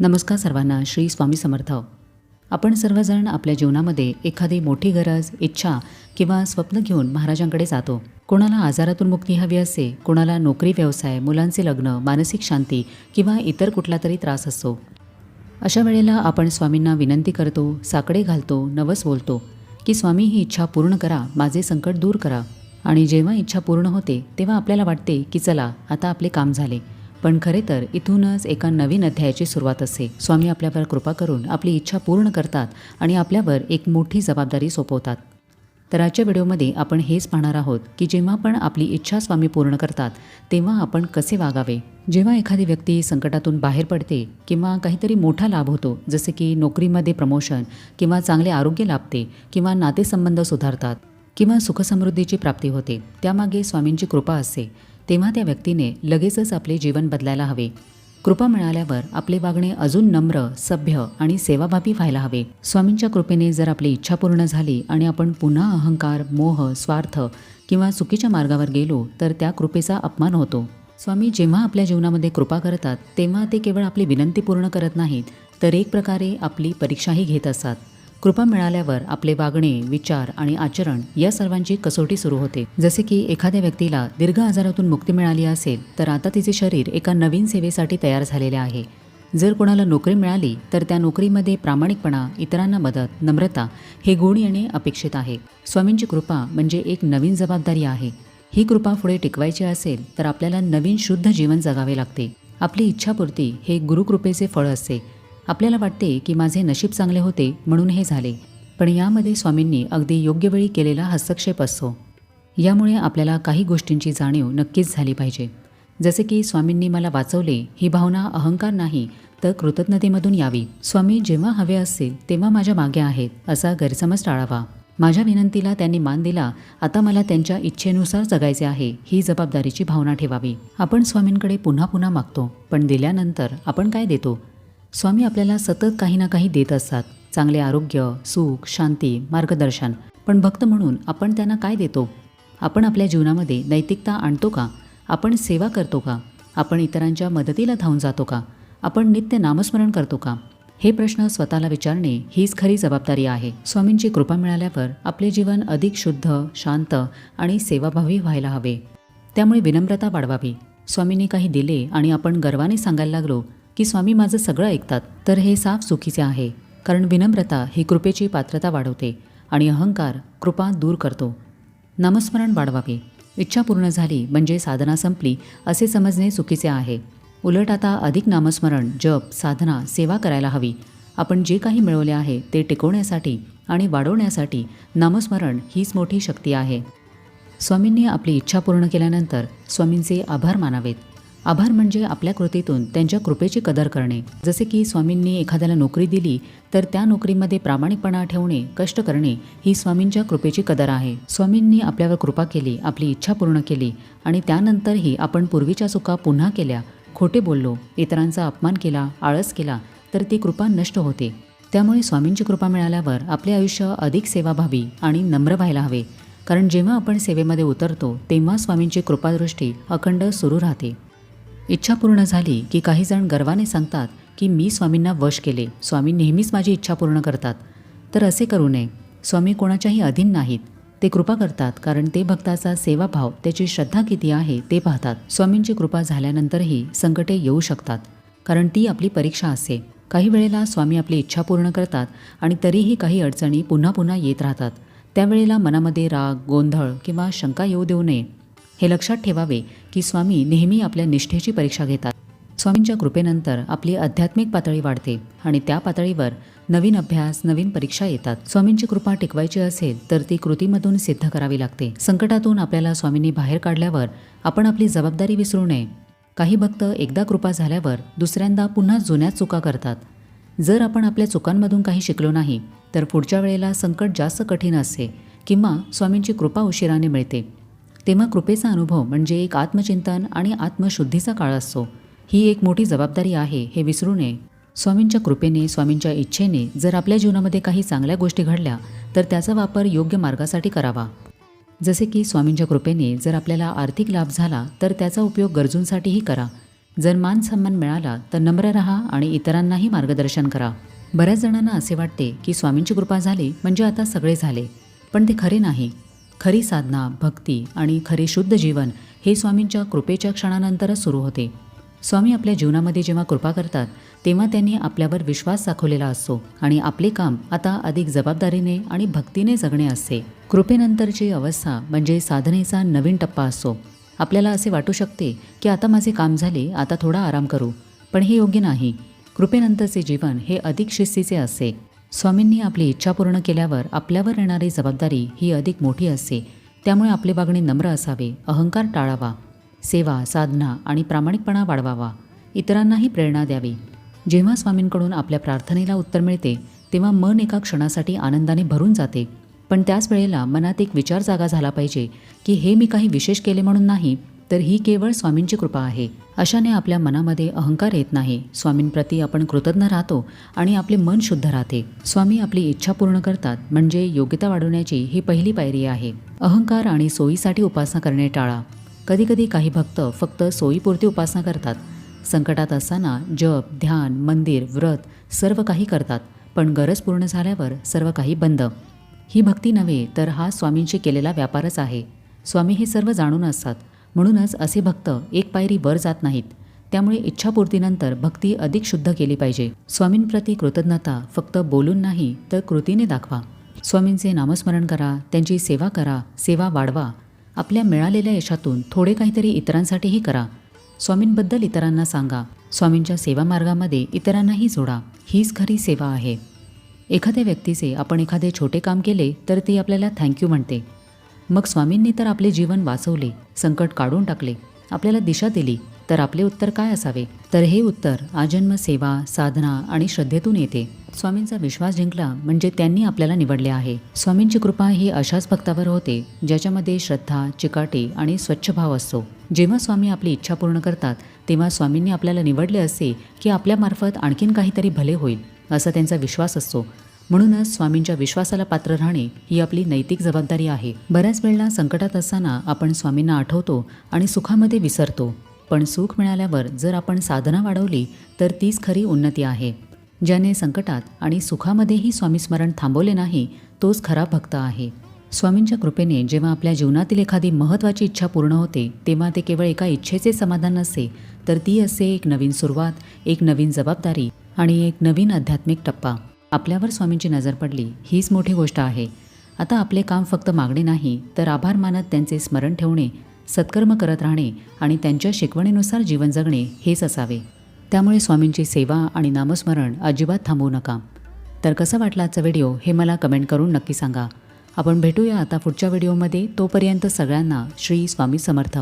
नमस्कार सर्वांना श्री स्वामी समर्थ. आपण सर्वजण आपल्या जीवनामध्ये एखादी मोठी गरज इच्छा किंवा स्वप्न घेऊन महाराजांकडे जातो. कोणाला आजारातून मुक्ती हवी असते कोणाला नोकरी व्यवसाय मुलांचे लग्न मानसिक शांती किंवा इतर कुठला तरी त्रास असतो. अशा वेळेला आपण स्वामींना विनंती करतो साकडे घालतो नवस बोलतो की स्वामी ही इच्छा पूर्ण करा माझे संकट दूर करा. आणि जेव्हा इच्छा पूर्ण होते तेव्हा आपल्याला वाटते की चला आता आपले काम झाले. पण खरे तर इथूनच एका नवीन अध्यायाची सुरुवात असते स्वामी आपल्यावर कृपा करून आपली इच्छा पूर्ण करतात आणि आपल्यावर एक मोठी जबाबदारी सोपवतात. तर आजच्या व्हिडिओमध्ये आपण हेच पाहणार आहोत की जेव्हा पण आपली इच्छा स्वामी पूर्ण करतात तेव्हा आपण कसे वागावे? जेव्हा एखादी व्यक्ती संकटातून बाहेर पडते किंवा काहीतरी मोठा लाभ होतो जसे की नोकरीमध्ये प्रमोशन किंवा चांगले आरोग्य लाभते किंवा नातेसंबंध सुधारतात किंवा सुखसमृद्धीची प्राप्ती होते त्यामागे स्वामींची कृपा असते तेव्हा त्या व्यक्तीने लगेचच आपले जीवन बदलायला हवे. कृपा मिळाल्यावर आपले वागणे अजून नम्र सभ्य आणि सेवाभावी व्हायला हवे. स्वामींच्या कृपेने जर आपली इच्छा पूर्ण झाली आणि आपण पुन्हा अहंकार मोह स्वार्थ किंवा चुकीच्या मार्गावर गेलो तर त्या कृपेचा अपमान होतो. स्वामी जेव्हा आपल्या जीवनामध्ये कृपा करतात तेव्हा ते केवळ आपली विनंती पूर्ण करत नाहीत तर एक प्रकारे आपली परीक्षाही घेत असतात. कृपा मिळाल्यावर आपले वागणे विचार आणि आचरण या सर्वांची कसोटी सुरू होते. जसे की एखाद्या व्यक्तीला दीर्घ आजारातून मुक्ती मिळाली असेल तर आता तिचे शरीर एका नवीन सेवेसाठी तयार झालेले आहे. जर कोणाला नोकरी मिळाली तर त्या नोकरीमध्ये प्रामाणिकपणा इतरांना मदत नम्रता हे गुण येणे अपेक्षित आहे. स्वामींची कृपा म्हणजे एक नवीन जबाबदारी आहे. ही कृपा पुढे टिकवायची असेल तर आपल्याला नवीन शुद्ध जीवन जगावे लागते. आपली इच्छापूर्ती हे गुरुकृपेचे फळ असते. आपल्याला वाटते की माझे नशीब चांगले होते म्हणून हे झाले. पण यामध्ये स्वामींनी अगदी योग्य वेळी केलेला हस्तक्षेप असतो यामुळे आपल्याला काही गोष्टींची जाणीव नक्कीच झाली पाहिजे. जसे की स्वामींनी मला वाचवले ही भावना अहंकार नाही तर कृतज्ञतेमधून यावी. स्वामी जेव्हा हवे असतील तेव्हा माझ्या मागे आहेत असा गैरसमज टाळावा. माझ्या विनंतीला त्यांनी मान दिला आता मला त्यांच्या इच्छेनुसार जगायचे आहे ही जबाबदारीची भावना ठेवावी. आपण स्वामींकडे पुन्हा पुन्हा मागतो पण दिल्यानंतर आपण काय देतो? स्वामी आपल्याला सतत काही ना काही देत असतात. चांगले आरोग्य सुख शांती मार्गदर्शन. पण भक्त म्हणून आपण त्यांना काय देतो? आपण आपल्या जीवनामध्ये नैतिकता आणतो का? आपण सेवा करतो का? आपण इतरांच्या मदतीला धावून जातो का? आपण नित्य नामस्मरण करतो का? हे प्रश्न स्वतःला विचारणे हीच खरी जबाबदारी आहे. स्वामींची कृपा मिळाल्यावर आपले जीवन अधिक शुद्ध शांत आणि सेवाभावी व्हायला हवे. त्यामुळे विनम्रता वाढवावी. स्वामींनी काही दिले आणि आपण गर्वाने सांगायला लागलो की स्वामी माझं सगळं ऐकतात तर हे साफ चुकीचे आहे कारण विनम्रता ही कृपेची पात्रता वाढवते आणि अहंकार कृपा दूर करतो. नामस्मरण वाढवावे इच्छा पूर्ण झाली म्हणजे साधना संपली असे समजणे चुकीचे आहे. उलट आता अधिक नामस्मरण जप साधना सेवा करायला हवी. आपण जे काही मिळवले आहे ते टिकवण्यासाठी आणि वाढवण्यासाठी नामस्मरण हीच मोठी शक्ती आहे. स्वामींनी आपली इच्छा पूर्ण केल्यानंतर स्वामींचे आभार मानावेत. आभार म्हणजे आपल्या कृतीतून त्यांच्या कृपेची कदर करणे. जसे की स्वामींनी एखाद्याला नोकरी दिली तर त्या नोकरीमध्ये प्रामाणिकपणा ठेवणे कष्ट करणे ही स्वामींच्या कृपेची कदर आहे. स्वामींनी आपल्यावर कृपा केली आपली इच्छा पूर्ण केली आणि त्यानंतरही आपण पूर्वीच्या चुका पुन्हा केल्या. खोटे बोललो इतरांचा अपमान केला आळस केला तर ती कृपा नष्ट होते. त्यामुळे स्वामींची कृपा मिळाल्यावर आपले आयुष्य अधिक सेवाभावी आणि नम्र व्हायला हवे. कारण जेव्हा आपण सेवेमध्ये उतरतो तेव्हा स्वामींची कृपादृष्टी अखंड सुरू राहते. इच्छा पूर्ण झाली की काही जण गर्वाने सांगतात की मी स्वामींना वश केले. स्वामी नेहमीच माझी इच्छा पूर्ण करतात. तर असे करू नये. स्वामी कोणाच्याही अधीन नाहीत. ते कृपा करतात कारण ते भक्ताचा सेवाभाव त्याची श्रद्धा किती आहे ते पाहतात. स्वामींची कृपा झाल्यानंतरही संकटे येऊ शकतात. कारण ती आपली परीक्षा असते काही वेळेला स्वामी आपली इच्छा पूर्ण करतात आणि तरीही काही अडचणी पुन्हा पुन्हा येत राहतात. त्यावेळेला मनामध्ये राग गोंधळ किंवा शंका येऊ देऊ नये. हे लक्षात ठेवावे की स्वामी नेहमी आपल्या निष्ठेची परीक्षा घेतात. स्वामींच्या कृपेनंतर आपली आध्यात्मिक पातळी वाढते आणि त्या पातळीवर नवीन अभ्यास नवीन परीक्षा येतात. स्वामींची कृपा टिकवायची असेल तर ती कृतीमधून सिद्ध करावी लागते. संकटातून आपल्याला स्वामींनी बाहेर काढल्यावर आपण आपली जबाबदारी विसरू नये. काही भक्त एकदा कृपा झाल्यावर दुसऱ्यांदा पुन्हा जुन्याच चुका करतात. जर आपण आपल्या चुकांमधून काही शिकलो नाही तर पुढच्या वेळेला संकट जास्त कठीण असते किंवा स्वामींची कृपा उशिराने मिळते. तेव्हा कृपेचा अनुभव म्हणजे एक आत्मचिंतन आणि आत्मशुद्धीचा काळ असतो. ही एक मोठी जबाबदारी आहे हे विसरू नये. स्वामींच्या कृपेने स्वामींच्या इच्छेने जर आपल्या जीवनामध्ये काही चांगल्या गोष्टी घडल्या तर त्याचा वापर योग्य मार्गासाठी करावा. जसे की स्वामींच्या कृपेने जर आपल्याला आर्थिक लाभ झाला तर त्याचा उपयोग गरजूंसाठीही करा. जर मान सन्मान मिळाला तर नम्र राहा आणि इतरांनाही मार्गदर्शन करा. बऱ्याच जणांना असे वाटते की स्वामींची कृपा झाली म्हणजे आता सगळे झाले पण ते खरे नाही. खरी साधना भक्ती आणि खरे शुद्ध जीवन हे स्वामींच्या कृपेच्या क्षणानंतरच सुरू होते. स्वामी आपल्या जीवनामध्ये जेव्हा कृपा करतात तेव्हा त्यांनी आपल्यावर विश्वास दाखवलेला असतो आणि आपले काम आता अधिक जबाबदारीने आणि भक्तीने जगणे असते. कृपेनंतरची अवस्था म्हणजे साधनेचा नवीन टप्पा असतो. आपल्याला असे वाटू शकते की आता माझे काम झाले आता थोडा आराम करू पण हे योग्य नाही. कृपेनंतरचे जीवन हे अधिक शिस्तीचे असते. स्वामींनी आपली इच्छा पूर्ण केल्यावर आपल्यावर येणारी जबाबदारी ही अधिक मोठी असते. त्यामुळे आपले वागणे नम्र असावे अहंकार टाळावा सेवा साधना आणि प्रामाणिकपणा वाढवावा इतरांनाही प्रेरणा द्यावी. जेव्हा स्वामींकडून आपल्या प्रार्थनेला उत्तर मिळते तेव्हा मन एका क्षणासाठी आनंदाने भरून जाते. पण त्याच वेळेला मनात एक विचार जागा झाला पाहिजे की हे मी काही विशेष केले म्हणून नाही तर ही केवळ स्वामींची कृपा आहे. अशाने आपल्या मनामध्ये अहंकार येत नाही. स्वामींप्रती आपण कृतज्ञ राहतो आणि आपले मन शुद्ध राहते. स्वामी आपली इच्छा पूर्ण करतात म्हणजे योग्यता वाढवण्याची ही पहिली पायरी आहे. अहंकार आणि सोयीसाठी उपासना करणे टाळा. कधीकधी काही भक्त फक्त सोयीपुरती उपासना करतात. संकटात असताना जप ध्यान मंदिर व्रत सर्व काही करतात पण गरज पूर्ण झाल्यावर सर्व काही बंद. ही भक्ती नव्हे तर हा स्वामींशी केलेला व्यापारच आहे. स्वामी हे सर्व जाणून असतात. म्हणूनच असे भक्त एक पायरी वर जात नाहीत. त्यामुळे इच्छापूर्तीनंतर भक्ती अधिक शुद्ध केली पाहिजे. स्वामींप्रती कृतज्ञता फक्त बोलून नाही तर कृतीने दाखवा. स्वामींचे नामस्मरण करा त्यांची सेवा करा सेवा वाढवा. आपल्या मिळालेल्या यशातून थोडे काहीतरी इतरांसाठीही करा. स्वामींबद्दल इतरांना सांगा. स्वामींच्या सेवा मार्गामध्ये इतरांनाही जोडा. हीच खरी सेवा आहे. एखाद्या व्यक्तीचे आपण एखादे छोटे काम केले तर ती आपल्याला थँक्यू म्हणते. मग स्वामींनी तर आपले जीवन वाचवले संकट काढून टाकले. आपल्याला दिशा दिली तर आपले उत्तर काय असावे? तर हे उत्तर आजन्म सेवा साधना आणि श्रद्धेतून येते. स्वामींचा विश्वास जिंकला म्हणजे त्यांनी आपल्याला निवडले आहे. स्वामींची कृपा ही अशाच भक्तावर होते ज्याच्यामध्ये श्रद्धा चिकाटी आणि स्वच्छ भाव असतो. जेव्हा स्वामी आपली इच्छा पूर्ण करतात तेव्हा स्वामींनी आपल्याला निवडले असते की आपल्यामार्फत आणखीन काहीतरी भले होईल असा त्यांचा विश्वास असतो. म्हणूनच स्वामींच्या विश्वासाला पात्र राहणे ही आपली नैतिक जबाबदारी आहे. बऱ्याच वेळेला संकटात असताना आपण स्वामींना आठवतो आणि सुखामध्ये विसरतो. पण सुख मिळाल्यावर जर आपण साधना वाढवली तर तीच खरी उन्नती आहे. ज्याने संकटात आणि सुखामध्येही स्वामीस्मरण थांबवले नाही तोच खरा भक्त आहे. स्वामींच्या कृपेने जेव्हा आपल्या जीवनातील एखादी महत्त्वाची इच्छा पूर्ण होते तेव्हा ते केवळ एका इच्छेचे समाधान नसते तर ती असते एक नवीन सुरुवात एक नवीन जबाबदारी आणि एक नवीन आध्यात्मिक टप्पा. आपल्यावर स्वामींची नजर पडली हीच मोठी गोष्ट आहे. आता आपले काम फक्त मागणे नाही तर आभार मानत त्यांचे स्मरण ठेवणे सत्कर्म करत राहणे आणि त्यांच्या शिकवणीनुसार जीवन जगणे हेच असावे. त्यामुळे स्वामींची सेवा आणि नामस्मरण अजिबात थांबवू नका. तर कसं वाटला आजचा व्हिडिओ हे मला कमेंट करून नक्की सांगा. आपण भेटूया आता पुढच्या व्हिडिओमध्ये तोपर्यंत सगळ्यांना श्री स्वामी समर्थ.